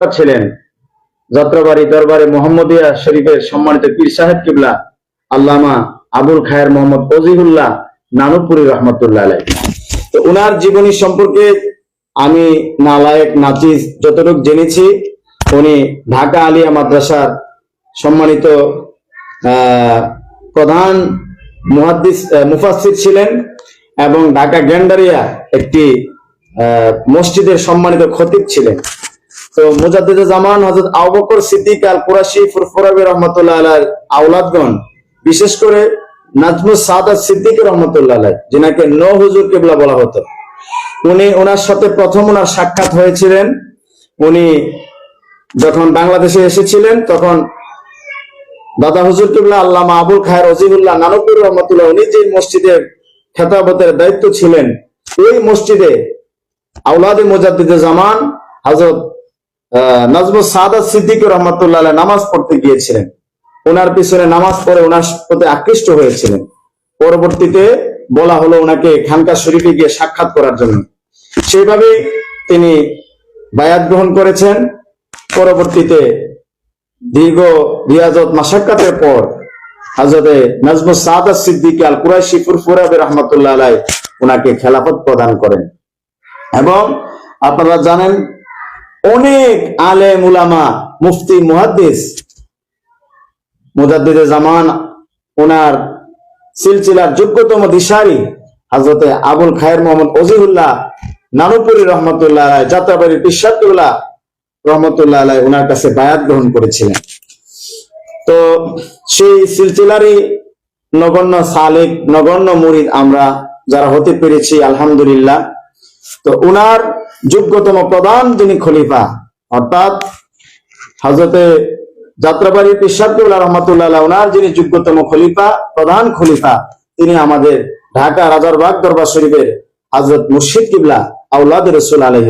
ছিলেন। যাত্রাবাড়ি দরবারে মোহাম্মদিয়া শরীফের সম্মানিত পীর সাহেব কিবলা আল্লামা আবুল খায়ের মোহাম্মদ অজিহুল্লাহ নানুপুরি রহমতুল্লাহ আলাই তো উনার জীবনী সম্পর্কে আমি নালায়েক নাচিস যতটুকু জেনেছি উনি ঢাকা আলিয়া মাদ্রাসার সম্মানিত প্রধান মুহাদ্দিস আহ, মুফাসসির ছিলেন এবং ঢাকা গ্যান্ডারিয়া একটি মসজিদের সম্মানিত খতিব ছিলেন। তো মুজাদ্দিদ জামান, হযরত আবু বকর সিদ্দিক আল কুরাশি ফুরফুরাবি রহমাতুল্লাহ আলাইহির আওলাদগণ, বিশেষ করে নাজমুস সাদাত সিদ্দিক রহমাতুল্লাহ আলাইহ, যিনাকে নো হুজুর কিবলা বলা হতো। উনি ওনার সাথে প্রথম ওনার সাক্ষাৎ হয়েছিলেন। উনি যখন বাংলাদেশে এসেছিলেন, তখন দাদা হুজুর কিবলা আল্লামা আবুল খায়ের অজিবুল্লাহ নানকুর রহমতুল্লাহ, উনি যে মসজিদে খেতাবতের দায়িত্ব ছিলেন, ওই মসজিদে আউলাদে মুজাদ্দিদে জামান, হযরত নাজমুস সাদাত সিদ্দিক রহমতুল্লাহ নামাজ পড়তে গিয়েছিলেন। ওনার পিছনে নামাজ পড়ে ওনার প্রতি আকৃষ্ট হয়েছিলেন। পরবর্তীতে বলা হলো ওনাকে খানকা শরীফে গিয়ে সাক্ষাৎ করার জন্য। সেইভাবেই তিনি বায়াত গ্রহণ করেছেন। পরবর্তীতে দীর্ঘ রিয়াজত মাসাক্কাতের পর হাজরতে নাজমুস সাদাত সিদ্দিক আল কুরাইশি ফুরফুরাবি রহমতুল্লাহ আলাই ওনাকে খেলাফত প্রদান করেন। এবং আপনারা জানেন অনেক আলে মুলামা মুফতি, মুহাদ্দিস। মুজাদ্দিদে জামান, ওনার সিলসিলার যোগ্যতম দিশারি হজরতে আবুল খায়ের মোহাম্মদ অজিহুল্লাহ নানুপুরি রহমতুল্লাহ আলাই যাত্রাবাড়ি পিসাবুল্লাহ রহমতুল্লাহ আলাই ওনার কাছে বায়াত গ্রহণ করেছিলেন। তো সেই সিলসিলারই নগণ্য সালেক, নগণ্য মুরিদ আমরা যারা হতে পেরেছি, আলহামদুলিল্লাহ। তো উনার যোগ্যতম প্রধান যিনি খলিফা। অর্থাৎ হজরতে যাত্রাবাড়ি পিসাবুল্লাহ রহমতুল্লাহ ওনার যিনি যোগ্যতম খলিফা, প্রধান খলিফা, তিনি আমাদের ঢাকা রাজারবাগ দরবার শরীফের হজরত মুর্শিদ কিবলা আউলাদ রসুল আলহ